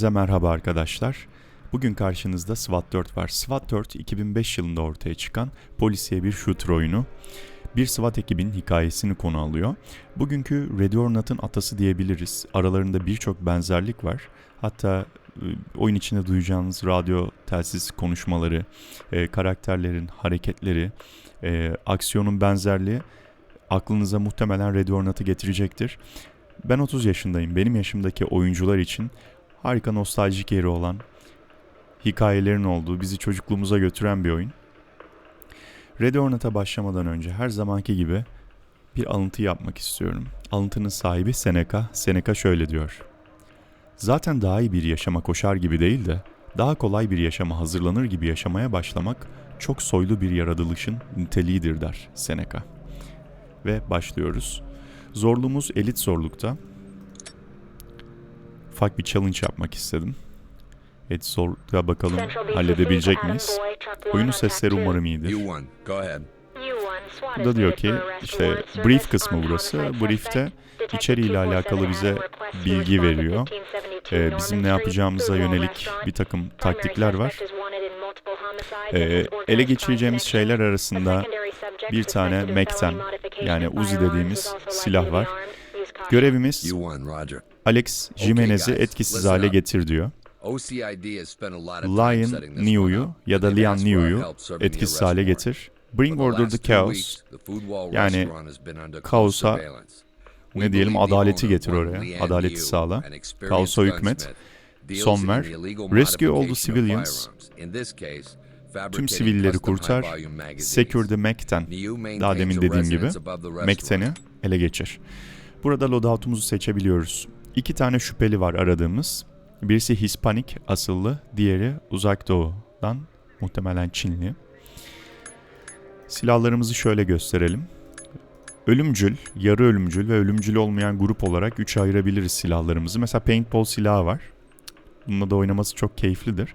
Size merhaba arkadaşlar. Bugün karşınızda SWAT 4 var. SWAT 4 2005 yılında ortaya çıkan polisiye bir shooter oyunu. Bir SWAT ekibinin hikayesini konu alıyor. Bugünkü Ready or Not'ın atası diyebiliriz. Aralarında birçok benzerlik var. Hatta e, oyun içinde duyacağınız radyo telsiz konuşmaları, e, karakterlerin hareketleri, e, aksiyonun benzerliği aklınıza muhtemelen Ready or Not'ı getirecektir. Ben 30 yaşındayım. Benim yaşımdaki oyuncular için harika nostaljik yeri olan, hikayelerin olduğu, bizi çocukluğumuza götüren bir oyun. Ready or Not'a başlamadan önce her zamanki gibi bir alıntı yapmak istiyorum. Alıntının sahibi Seneca. Seneca şöyle diyor. Zaten daha iyi bir yaşama koşar gibi değil de daha kolay bir yaşama hazırlanır gibi yaşamaya başlamak çok soylu bir yaratılışın niteliğidir der Seneca. Ve başlıyoruz. Zorluğumuz elit zorlukta ufak bir challenge yapmak istedim. Evet zorlukta bakalım halledebilecek miyiz? Oyunun sesleri umarım iyidir. Ahead. Burada diyor ki işte brief kısmı burası. Brief'te içeriğiyle alakalı bize bilgi veriyor. Ee, bizim ne yapacağımıza yönelik bir takım taktikler var. Ee, ele geçireceğimiz şeyler arasında bir tane Mac'ten yani Uzi dediğimiz silah var. Görevimiz. Alex Jimenez'i etkisiz hale getir diyor. Lion Neo'yu ya da Lian Neo'yu etkisiz hale getir. Bring order the chaos. Yani kaosa ne diyelim adaleti getir oraya. Adaleti sağla. Kaosa hükmet. Son ver. Rescue all the civilians. Tüm sivilleri kurtar. Secure the maintains Daha demin dediğim gibi restaurant. ele geçir. Burada loadout'umuzu seçebiliyoruz. İki tane şüpheli var aradığımız. Birisi Hispanik asıllı, diğeri Uzak Doğu'dan muhtemelen Çinli. Silahlarımızı şöyle gösterelim. Ölümcül, yarı ölümcül ve ölümcül olmayan grup olarak üçe ayırabiliriz silahlarımızı. Mesela paintball silahı var. Bununla da oynaması çok keyiflidir.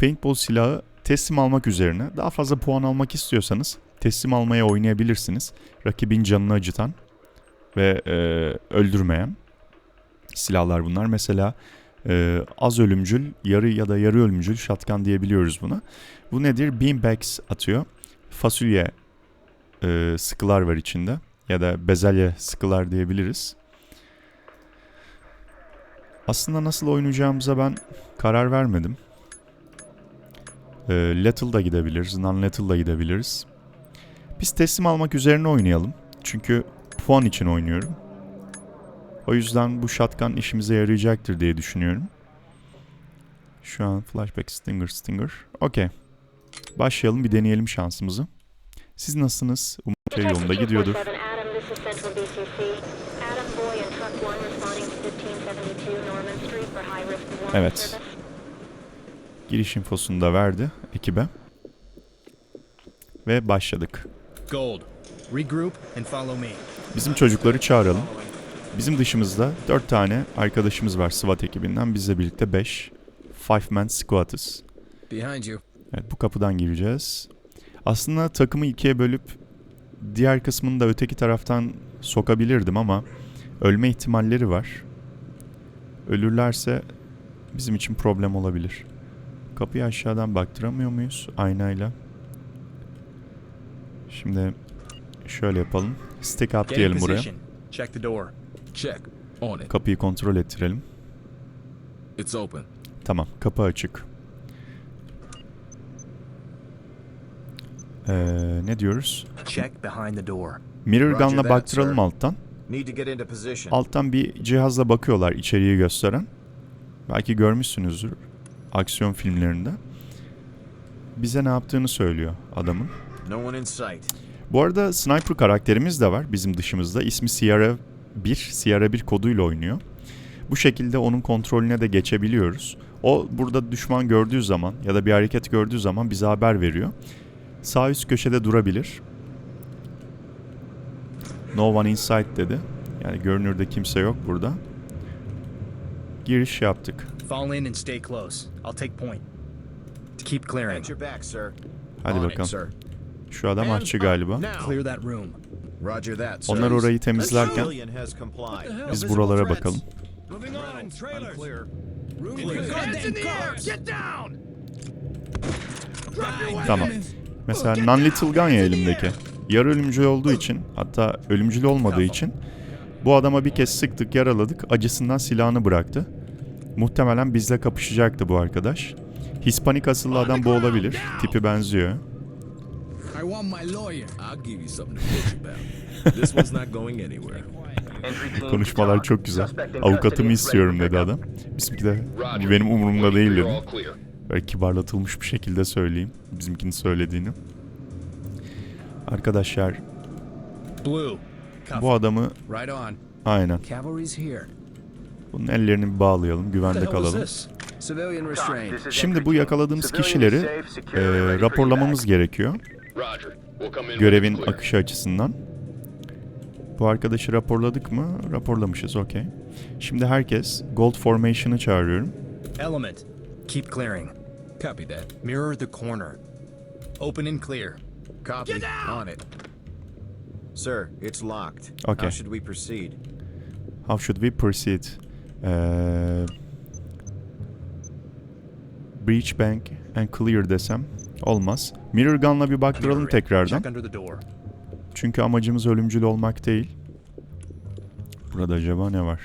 Paintball silahı teslim almak üzerine daha fazla puan almak istiyorsanız teslim almaya oynayabilirsiniz. Rakibin canını acıtan ve e, öldürmeyen silahlar bunlar. Mesela e, az ölümcül, yarı ya da yarı ölümcül shotgun diyebiliyoruz buna. Bu nedir? Beanbags atıyor. Fasulye e, sıkılar var içinde ya da bezelye sıkılar diyebiliriz. Aslında nasıl oynayacağımıza ben karar vermedim. E, lethal da gidebiliriz, non-lethal da gidebiliriz. Biz teslim almak üzerine oynayalım. Çünkü puan için oynuyorum. O yüzden bu shotgun işimize yarayacaktır diye düşünüyorum. Şu an flashback stinger stinger. Okey. Başlayalım bir deneyelim şansımızı. Siz nasılsınız? Umarım şey yolunda gidiyordur. Evet. Giriş infosunu da verdi ekibe. Ve başladık. Gold. Regroup and follow me. Bizim çocukları çağıralım. Bizim dışımızda 4 tane arkadaşımız var SWAT ekibinden. Bizle birlikte 5. Five Man Squad'ız. Behind you. Evet bu kapıdan gireceğiz. Aslında takımı ikiye bölüp diğer kısmını da öteki taraftan sokabilirdim ama ölme ihtimalleri var. Ölürlerse bizim için problem olabilir. Kapıyı aşağıdan baktıramıyor muyuz aynayla? Şimdi şöyle yapalım. Stick up in diyelim buraya. Kapıyı kontrol ettirelim. It's open. Tamam, kapı açık. Ee, ne diyoruz? Check behind the door. Mirror gun'la baktıralım alttan. Need to get into position. Alttan bir cihazla bakıyorlar içeriği gösteren. Belki görmüşsünüzdür aksiyon filmlerinde. Bize ne yaptığını söylüyor adamın. Bu arada sniper karakterimiz de var bizim dışımızda. İsmi Sierra 1, Sierra 1 koduyla oynuyor. Bu şekilde onun kontrolüne de geçebiliyoruz. O burada düşman gördüğü zaman ya da bir hareket gördüğü zaman bize haber veriyor. Sağ üst köşede durabilir. No one inside dedi. Yani görünürde kimse yok burada. Giriş yaptık. Fall in and stay close. I'll take point. Keep clearing. At your back, sir. Hadi bakalım. Şu adam aşçı galiba. Onlar orayı temizlerken biz buralara bakalım. Tamam. Mesela non-lethal gun ya elimdeki. Yarı ölümcül olduğu için hatta ölümcül olmadığı için bu adama bir kez sıktık yaraladık acısından silahını bıraktı. Muhtemelen bizle kapışacaktı bu arkadaş. Hispanik asıllı adam bu olabilir. Tipi benziyor. I want my lawyer. I'll give you something to bitch about. this one's not going anywhere. Konuşmalar çok güzel. Avukatımı istiyorum dedi adam. Bizimki de bu benim umurumda değil dedi. Böyle kibarlatılmış bir şekilde söyleyeyim. Bizimkinin söylediğini. Arkadaşlar bu adamı aynen. Bunun ellerini bir bağlayalım, güvende kalalım. Şimdi bu yakaladığımız kişileri e, raporlamamız gerekiyor. Görevin Görevin akışı açısından. Bu arkadaşı raporladık mı? Raporlamışız, okey. Şimdi herkes Gold Formation'ı çağırıyorum. Element. Keep clearing. Copy that. Mirror the corner. Open and clear. Copy. Get down! On it. Sir, it's locked. Okay. How should we proceed? How should we proceed? Ee, breach bank and clear desem olmaz. Mirror gun'la bir baktıralım tekrardan. Çünkü amacımız ölümcül olmak değil. Burada acaba ne var?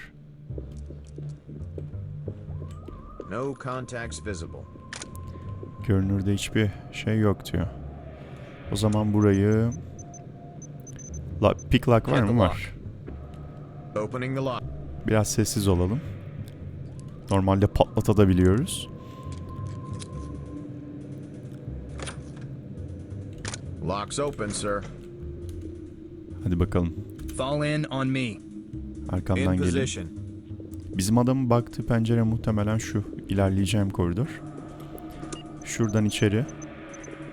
No contacts visible. Görünürde hiçbir şey yok diyor. O zaman burayı... La, pick lock var mı? Var. Opening the lock. Biraz sessiz olalım. Normalde patlatabiliyoruz. Lock's open, sir. Hadi bakalım. Fall in on me. Arkamdan In gelin. position. Bizim adamın baktığı pencere muhtemelen şu. İlerleyeceğim koridor. Şuradan içeri.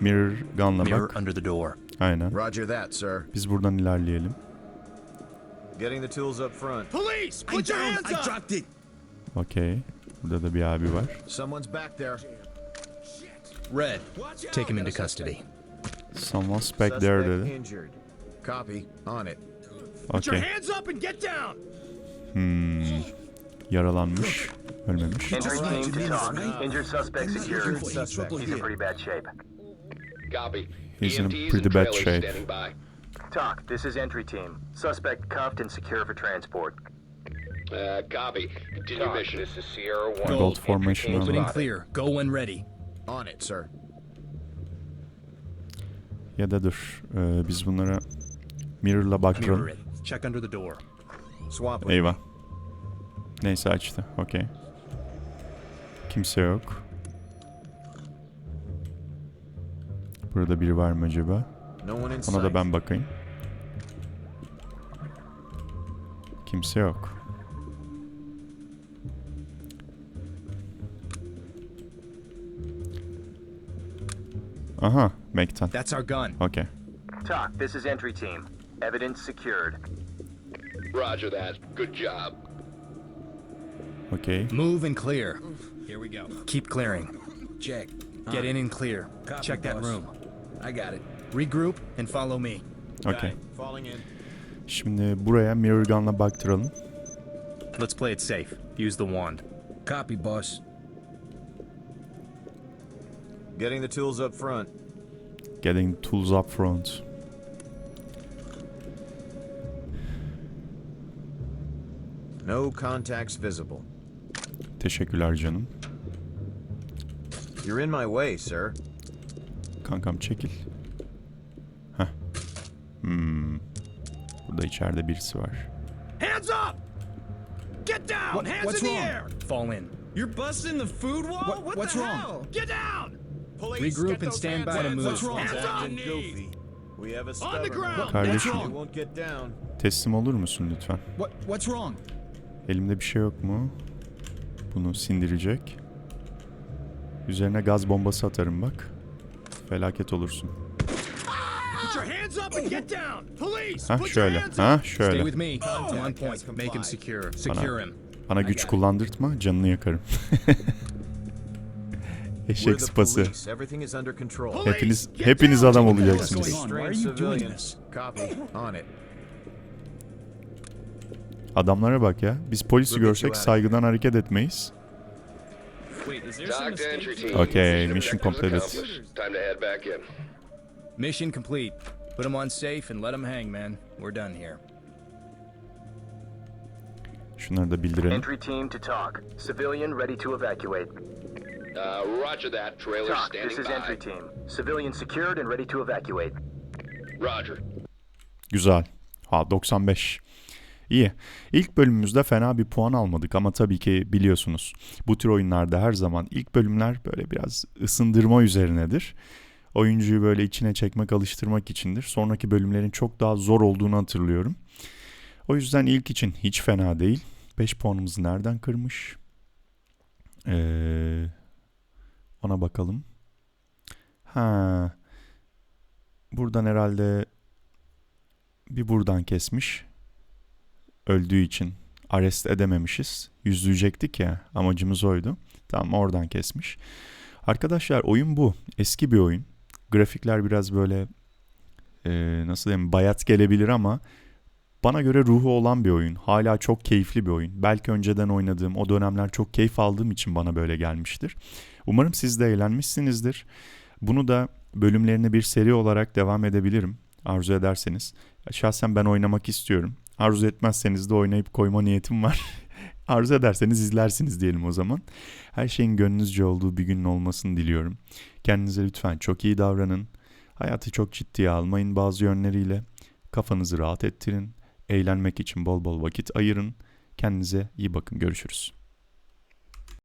Mirror gun'la Mirror bak. under the door. Aynen. Roger that, sir. Biz buradan ilerleyelim. Getting the tools up front. Police! Put your hands up! dropped it. Okey. Burada da bir abi var. Someone's back there. Red. Take him into custody. Someone's back there Suspect dedi. injured. Copy. On it. Put your hands up and get down! Hmm. Yaralanmış. Ölmemiş. Entry team to talk. Injured suspect secured. He's in pretty bad shape. Copy. He's in EMTs pretty bad shape. Standing by. Talk. This is entry team. Suspect cuffed and secure for transport. Uh, copy. Continue mission. This is Sierra One. Gold Gold formation Entry team. Open and clear. Go when ready. On it, sir. Ya da dur. Ee, biz bunlara mirror'la baktıralım. Eyvah. Neyse açtı. Okey. Kimse yok. Burada biri var mı acaba? Ona da ben bakayım. Kimse yok. Aha, Mac'tan. That's our gun. Okey. Talk. This is entry team. Evidence secured. Roger that. Good job. Okey. Move and clear. Here we go. Keep clearing. Check. Get in and clear. Copy, Check that boss. room. I got it. Regroup and follow me. Okey. Falling in. Şimdi buraya mirror gun'la baktıralım. Let's play it safe. Use the wand. Copy, boss. Getting the tools up front. Getting tools up front. No contacts visible. Teşekkürler canım. You're in my way, sir. Kankam çekil. Heh. Hmm. Burada içeride birisi var. Hands up! Get down! Hands what's in the wrong? air! Fall in. You're busting the food wall? What- What, what's the wrong? hell? Get down! Regroup and stand by to move. We have a On the stubborn ground! one. Kardeşim won't get down. teslim olur musun lütfen? What, what's wrong? Elimde bir şey yok mu? Bunu sindirecek. Üzerine gaz bombası atarım bak. Felaket olursun. Put your hands up and get down! Police! Ha Put your şöyle. hands Ha! Stay şöyle. with me. On point. Make him secure. Secure him. Bana güç kullandırtma, canını yakarım. Eşek sıpası. Hepiniz hepiniz adam olacaksınız. Adamlara bak ya. Biz polisi görsek saygıdan hareket etmeyiz. Okay, mission completed. accomplished. Time to head back in. Mission complete. Put them on safe and let them hang, man. We're done here. Şunları da bildirelim. Entry team to talk. Civilian ready to evacuate. Uh, roger that. Trailer Talk, this standing is entry by. team. Civilian secured and ready to evacuate. Roger. Güzel. Ha 95. İyi. İlk bölümümüzde fena bir puan almadık ama tabii ki biliyorsunuz bu tür oyunlarda her zaman ilk bölümler böyle biraz ısındırma üzerinedir. Oyuncuyu böyle içine çekmek, alıştırmak içindir. Sonraki bölümlerin çok daha zor olduğunu hatırlıyorum. O yüzden ilk için hiç fena değil. 5 puanımızı nereden kırmış? Ee, ona bakalım. Ha. Buradan herhalde bir buradan kesmiş. Öldüğü için arrest edememişiz. Yüzleyecektik ya amacımız oydu. Tamam oradan kesmiş. Arkadaşlar oyun bu. Eski bir oyun. Grafikler biraz böyle e, nasıl diyeyim bayat gelebilir ama bana göre ruhu olan bir oyun. Hala çok keyifli bir oyun. Belki önceden oynadığım o dönemler çok keyif aldığım için bana böyle gelmiştir. Umarım siz de eğlenmişsinizdir. Bunu da bölümlerini bir seri olarak devam edebilirim arzu ederseniz. Şahsen ben oynamak istiyorum. Arzu etmezseniz de oynayıp koyma niyetim var. arzu ederseniz izlersiniz diyelim o zaman. Her şeyin gönlünüzce olduğu bir günün olmasını diliyorum. Kendinize lütfen çok iyi davranın. Hayatı çok ciddiye almayın bazı yönleriyle. Kafanızı rahat ettirin. Eğlenmek için bol bol vakit ayırın. Kendinize iyi bakın. Görüşürüz.